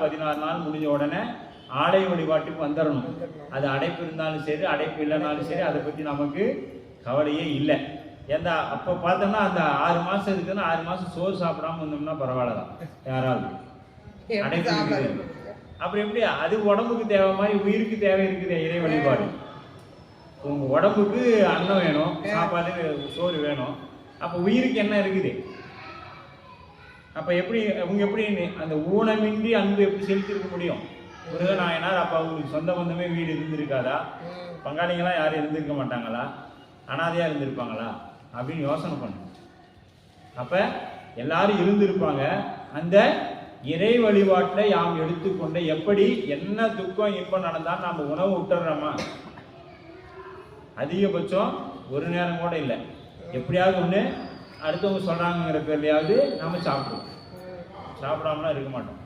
பதினாறு நாள் முடிஞ்ச உடனே ஆடை வழிபாட்டுக்கு வந்துடணும். அது அடைப்பு இருந்தாலும் சரி அடைப்பு இல்லைனாலும் சரி அதை பற்றி நமக்கு கவலையே இல்லை. எந்த அப்போ பார்த்தோம்னா அந்த ஆறு மாதம் இருக்குதுன்னா ஆறு மாதம் சோறு சாப்பிடாம இருந்தோம்னா பரவாயில்ல தான் யாராவது அடைப்பு இருக்குது. அப்புறம் எப்படி? அது உடம்புக்கு தேவை மாதிரி உயிருக்கு தேவை இருக்குது இறை வழிபாடு. உங்க உடம்புக்கு அன்னம் வேணும் சாப்பாடு சோறு வேணும். அப்போ உயிருக்கு என்ன இருக்குது? அப்ப எப்படி அவங்க எப்படி அந்த ஊனமின்றி அன்பு எப்படி செலுத்திருக்க முடியும்? முருகநாயனார் அப்ப அவங்களுக்கு சொந்த பந்தமே வீடு இருந்திருக்காதா? பங்காளிங்களாம் யாரும் இருந்திருக்க மாட்டாங்களா? அனாதையா இருந்திருப்பாங்களா? அப்படின்னு யோசனை பண்ணு. அப்ப எல்லாரும் இருந்திருப்பாங்க. அந்த இறை வழிபாட்டில் யாம் எடுத்துக்கொண்ட எப்படி என்ன துக்கம் இன்பம் நடந்தாலும் நாம உணவு விட்டுறோமா அதிகபட்சம் ஒரு நேரம் கூட இல்லை. எப்படியாவது ஒன்று அடுத்தவங்க சொல்கிறாங்கிற நம்ம சாப்பிடுவோம். சாப்பிடாமலாம் இருக்க மாட்டோம்.